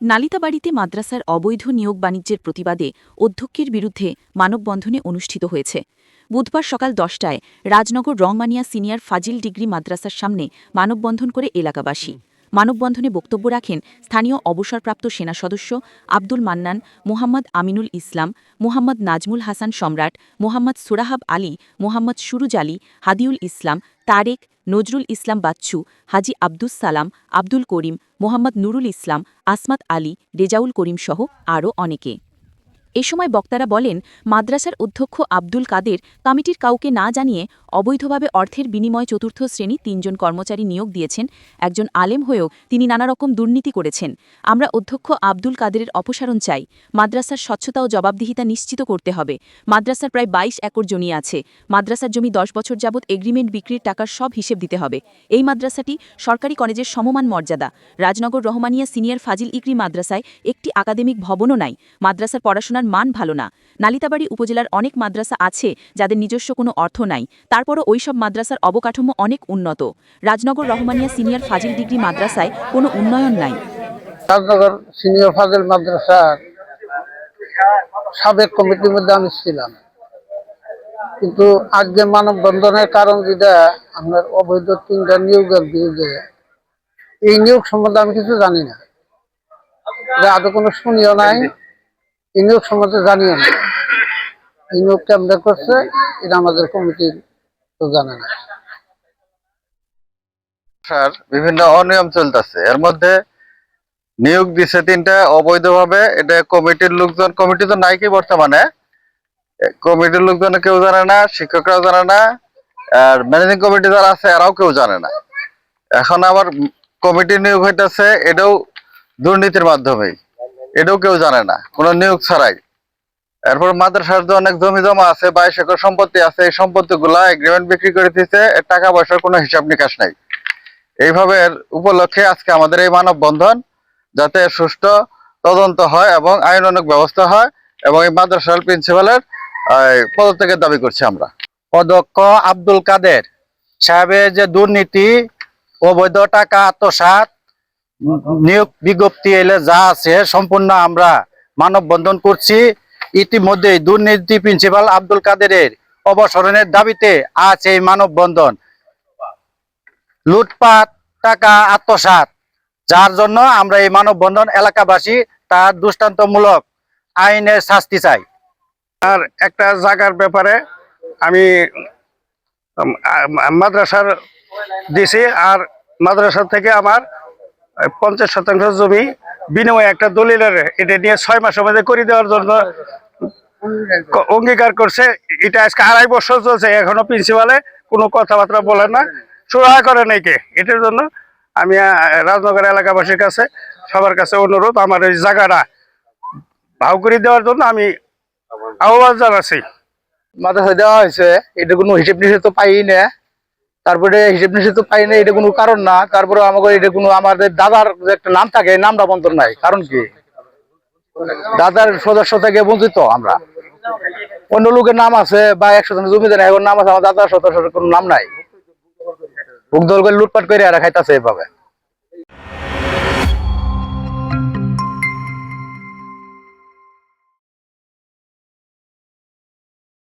নালিতাবাড়িতে মাদ্রাসার অবৈধ নিয়োগ বাণিজ্যের প্রতিবাদে অধ্যক্ষের বিরুদ্ধে মানববন্ধনে অনুষ্ঠিত হয়েছে। বুধবার সকাল দশটায় রাজনগর রংমানিয়া সিনিয়র ফাজিল ডিগ্রি মাদ্রাসার সামনে মানববন্ধন করে এলাকাবাসী। মানববন্ধনে বক্তব্য রাখেন স্থানীয় অবসরপ্রাপ্ত সেনা সদস্য আব্দুল মান্নান, মোহাম্মদ আমিনুল ইসলাম, মোহাম্মদ নাজমুল হাসান সম্রাট, মোহাম্মদ সুরাহাব আলী, মোহাম্মদ সুরুজ আলী, হাদিউল ইসলাম, তারেক, নজরুল ইসলাম বাচ্চু, হাজি আব্দুস সালাম, আব্দুল করিম, মোহাম্মদ নুরুল ইসলাম, আসমাত আলী, রেজাউল করিম সহ আরও অনেকে। এ সময় বক্তারা বলেন, মাদ্রাসার অধ্যক্ষ আব্দুল কাদের কমিটির কাউকে না জানিয়ে অবৈধভাবে অর্থের বিনিময় চতুর্থ শ্রেণি তিনজন কর্মচারী নিয়োগ দিয়েছেন একজন আলেম হয়েও তিনি নানা রকম দুর্নীতি করেছেন। আমরা অধ্যক্ষ আব্দুল কাদেরের অপসারণ চাই। মাদ্রাসার স্বচ্ছতা ও জবাবদিহিতা নিশ্চিত করতে হবে। মাদ্রাসার প্রায় বাইশ একর জমি আছে। মাদ্রাসার জমি দশ বছর যাবৎ এগ্রিমেন্ট বিক্রির টাকার সব হিসেব দিতে হবে। এই মাদ্রাসাটি সরকারি কলেজের সমমান মর্যাদা। রাজনগর রহমানিয়া সিনিয়র ফাজিল ইকরি মাদ্রাসায় একটি আকাদেমিক ভবনও নাই। মাদ্রাসার পড়াশোনার মান ভালো না। নালিতাবাড়ি উপজেলার অনেক মাদ্রাসা আছে যাদের নিজস্ব কোনো অর্থ নাই। তারপরও ওইসব মাদ্রাসার অবকাঠামো অনেক উন্নত। রাজনগর রহমানিয়া সিনিয়র ফাজিল ডিগ্রি মাদ্রাসায় কোনো উন্নয়ন নাই। রাজনগর সিনিয়র ফাজিল মাদ্রাসার সাবেক কমিটির মধ্যে আমি ছিলাম। কিন্তু আজকে মানববন্ধনের কারণ যেটা, আপনার অবৈধ তিনটা নিয়োগের বিরুদ্ধে, এই নিয়োগ সম্বন্ধে আমি কিছু জানি না। আদৌ কোনো শুনিও নাই, এই নিয়োগ সম্বন্ধে জানিও না। এই নিয়োগ কেমন করছে, এটা আমাদের কমিটির তো জানে না। স্যার বিভিন্ন অনিয়ম চলতেছে। এর মধ্যে নিয়োগ দিছে তিনটা, অবৈধভাবে। এটা কমিটির লোকজন, কমিটি তো নাই কি বর্তমানে? কমিটির লোকজন কেউ জানে না, শিক্ষকরাও জানে না, আর ম্যানেজিং কমিটি যারা আছে, এরাও কেউ জানে না। এখন আবার কমিটি নিয়োগ হইতেছে, এটাও দুর্নীতির মাধ্যমেই। এটাও কেউ জানে না, কোনো নিয়োগ ছাড়াই। এরপর মাদ্রাসার যে অনেক জমি জমা আছে, বাইশ একর সম্পত্তি আছে, এই সম্পত্তি গুলা এগ্রিমেন্ট বিক্রি করে দিতে টাকা পয়সার কোনো হিসাব নিকাশ নাই। এইভাবে উপলক্ষে আজকে আমাদের এই মানববন্ধন যাতে সুষ্ঠু তদন্ত হয় এবং আইন অনেক ব্যবস্থা হয় এবং এই মাদ্রাসার প্রিন্সিপালের পদত্যাগের দাবি করছি আমরা। অধ্যক্ষ আব্দুল কাদের সাহেবের যে দুর্নীতি, অবৈধ টাকা আত্মসাৎ, নিয়োগ বিজ্ঞপ্তি এলে যা আছে সম্পূর্ণ আমরা মানববন্ধন করছি। ইতিমধ্যে দুর্নীতি প্রিন্সিপাল আব্দুল কাদেরের অবসরণের দাবিতে আজ এই মানববন্ধন। লুটপাট, টাকা, আত্মসাৎ, যার জন্য আমরা এই মানববন্ধন এলাকাবাসী তার দৃষ্টান্তমূলক আইনের শাস্তি চাই। আর একটা জায়গার ব্যাপারে আমি মাদ্রাসার দিছি, আর মাদ্রাসা থেকে আমার পঞ্চাশ শতাংশ জমি বিনিময়ে একটা দলিলের এটা নিয়ে ছয় মাসের মধ্যে করে দেওয়ার জন্য অঙ্গীকার করছে। এটা আজকে আড়াই বছর চলছে, এখনও প্রিন্সিপালে কোনো কথাবার্তা বলে না। সুরাহা করে নাই কে? এটার জন্য আমি রাজনগর এলাকাবাসীর কাছে সবার কাছে অনুরোধ, আমার ওই জায়গাটা ভাও করে দেওয়ার জন্য আমি আহ্বান জানাচ্ছি। মাদ্রাসা দেওয়া হয়েছে, এটা কোনো হিসেব নিষেধ তো পাই না। তারপরে হিসেব নিশে তো পাই না এটা কোনো কারণ না। তারপরে আমাকে এটা কোনো আমাদের দাদার একটা নাম থাকে নামটা বন্ধ নাই। কারণ কি? দাদার সদস্য থেকে বঞ্চিত আমরা। অন্য লোকের নাম আছে বা একশো জন জমিদার এখন নাম আছে, আমার দাদার সদস্যের কোনো নাম নাই। ভোগ দল করে লুটপাট করে আর খাইতেছে এভাবে